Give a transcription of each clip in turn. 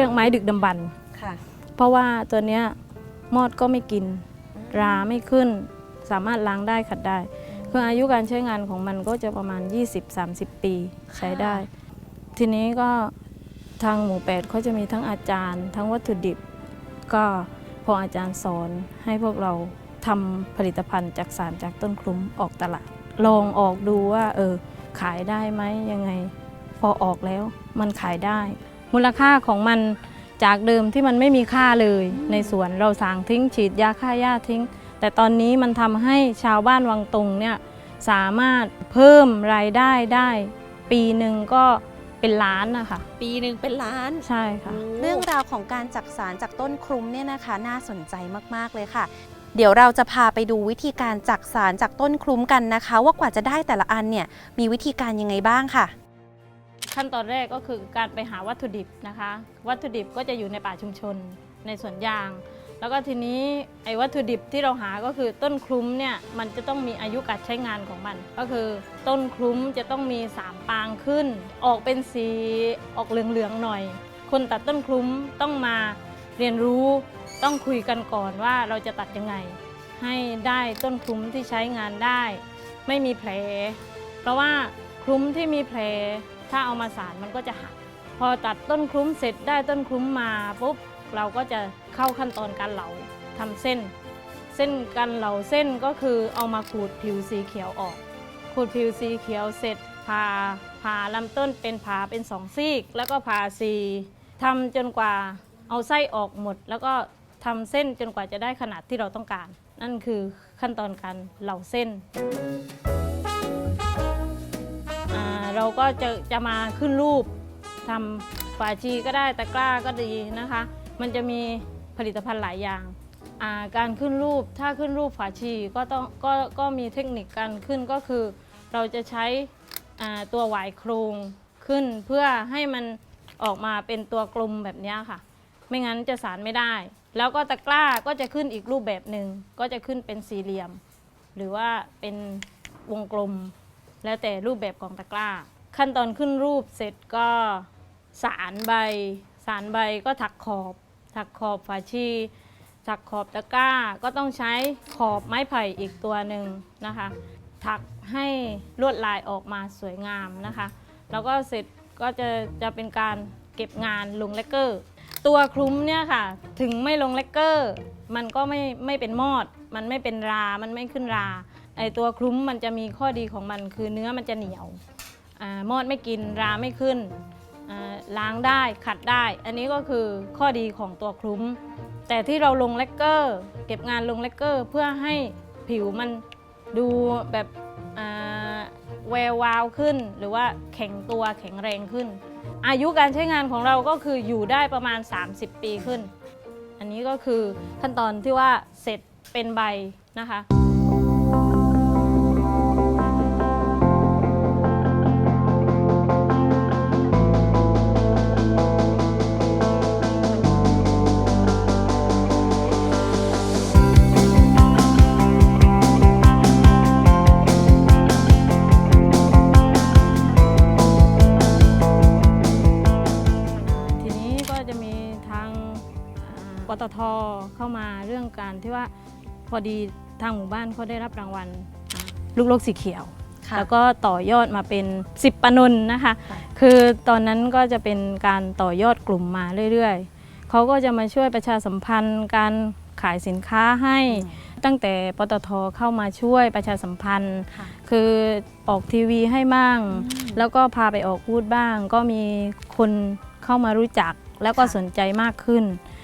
รียกไม้ดึกดำบรรพ์ค่ะ เพราะว่าตัวเนี้ยมอดก็ไม่กิน ราไม่ขึ้น สามารถล้างได้ขัดได้ คืออายุการใช้งานของมันก็จะประมาณ 20-30 ปีใช้ได้ ทีนี้ก็ทางหมู่แปดเขาจะมีทั้งอาจารย์ ทั้งวัตถุดิบ ก็พออาจารย์สอนให้พวกเราทำผลิตภัณฑ์จากสารจากต้นคลุ้มออกตลาด ลองออกดูว่าเออขายได้ไหมยังไง พอออกแล้วมันขายได้ มูลค่าของมันจากเดิมที่มันไม่มีค่าเลยในสวนเราสางทิ้งฉีดยาฆ่าหญ้าทิ้ง แต่ตอนนี้มันทำให้ชาวบ้านวังตรงเนี่ยสามารถเพิ่มรายได้ได้ ปีหนึ่งก็เป็นล้านนะคะปีหนึ่งเป็นล้าน ใช่ค่ะ เรื่องราวของการจักสารจากต้นครุ้มเนี่ยนะคะน่าสนใจมากๆเลยค่ะ เดี๋ยวเราจะพาไปดูวิธีการจักสารจากต้นครุ้มกันนะคะ ว่ากว่าจะได้แต่ละอันเนี่ยมีวิธีการยังไงบ้างค่ะ ขั้นตอนแรกก็คือการไปหาวัตถุดิบนะคะ วัตถุดิบก็จะอยู่ในป่าชุมชนในสวนยาง แล้วก็ทีนี้ไอ้วัตถุดิบที่เราหาก็คือต้นคลุ้มเนี่ยมันจะต้องมีอายุการใช้งานของมัน ก็คือต้นคลุ้มจะต้องมีสามปางขึ้น ออกเป็นสีออกเหลืองๆหน่อย คนตัดต้นคลุ้มต้องมาเรียนรู้ต้องคุยกันก่อนว่าเราจะตัดยังไง ให้ได้ต้นคลุ้มที่ใช้งานได้ ไม่มีแผล เพราะว่าคลุ้มที่มีแผล ถ้าเอามาสารมันก็จะหัก พอตัดต้นคลุ้มเสร็จได้ต้นคลุ้มมาปุ๊บเราก็จะเข้าขั้นตอนการเหลาทำเส้น เส้นการเหลาเส้นก็คือเอามาขูดผิวสีเขียวออก ขูดผิวสีเขียวเสร็จผ่าผ่าลำต้นเป็นผ่าเป็นสองซีก แล้วก็ผ่าสีทำจนกว่าเอาไส้ออกหมด แล้วก็ทำเส้นจนกว่าจะได้ขนาดที่เราต้องการ นั่นคือขั้นตอนการเหลาเส้น ก็จะจะมาขึ้นรูปทำฝาชีก็ได้ตะกร้าก็ดีนะคะ มันจะมีผลิตภัณฑ์หลายอย่างาการขึ้นรูปถ้าขึ้นรูปฝาชีก็ต้องก็ก็มีเทคนิคการขึ้นก็คือ เราจะใช้ตัวหวายโครงขึ้นเพื่อให้มันออกมาเป็นตัวกลมแบบนี้ค่ะ ไม่งั้นจะสารไม่ได้ แล้วก็ตะกร้าก็จะขึ้นอีกรูปแบบหนึ่งก็จะขึ้นเป็นสี่เหลี่ยม หรือว่าเป็นวงกลม แล้วแต่รูปแบบของตะกร้า ขั้นตอนขึ้นรูปเสร็จก็สารใบ สารใบก็ถักขอบ ถักขอบฝาชี ถักขอบตะกร้าก็ต้องใช้ขอบไม้ไผ่อีกตัวหนึ่งนะคะ ถักให้ลวดลายออกมาสวยงามนะคะ แล้วก็เสร็จก็จะจะเป็นการเก็บงานลงเลกเกอร์ ตัวคลุ้มเนี่ยค่ะ ถึงไม่ลงเลกเกอร์ มันก็ไม่ไม่เป็นมอด มันไม่เป็นรา มันไม่ขึ้นราไอตัวคลุ้มมันจะมีข้อดีของมันคือเนื้อมันจะเหนียว มอดไม่กินราไม่ขึ้น ล้างได้ขัดได้ อันนี้ก็คือข้อดีของตัวคลุ้ม แต่ที่เราลงเลกเกอร์ เก็บงานลงเลกเกอร์เพื่อให้ผิวมันดูแบบแวววาวขึ้น หรือว่าแข็งตัวแข็งแรงขึ้น อายุการใช้งานของเราก็คืออยู่ได้ประมาณ 30 ปีขึ้น อันนี้ก็คือขั้นตอนที่ว่าเสร็จเป็นใบนะคะ ตทเข้ามาเรื่องการที่ว่าพอดีทางหมู่บ้านเขาได้รับรางวัลอ่าลูกโลกสีเขียวค่ะแล้วก็ต่อยอดมาเป็น 10ปนนนะคะค่ะคือตอนนั้นก็จะเป็นการต่อยอดกลุ่มมาเรื่อยๆเขาก็จะมาช่วยประชาสัมพันธ์การขายสินค้าให้ตั้งแต่ปตทเข้ามาช่วยประชาสัมพันธ์ค่ะคือออกทีวีให้บ้าง แล้วก็พาไปออกพูดบ้าง ก็มีคนเข้ามารู้จักแล้วก็ค่ะสนใจมากขึ้นอ่า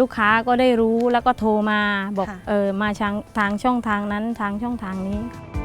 ลูกค้าก็ได้รู้แล้วก็โทรมาบอกค่ะเออมาทางทางช่องทางนั้นทางช่องทางนี้ค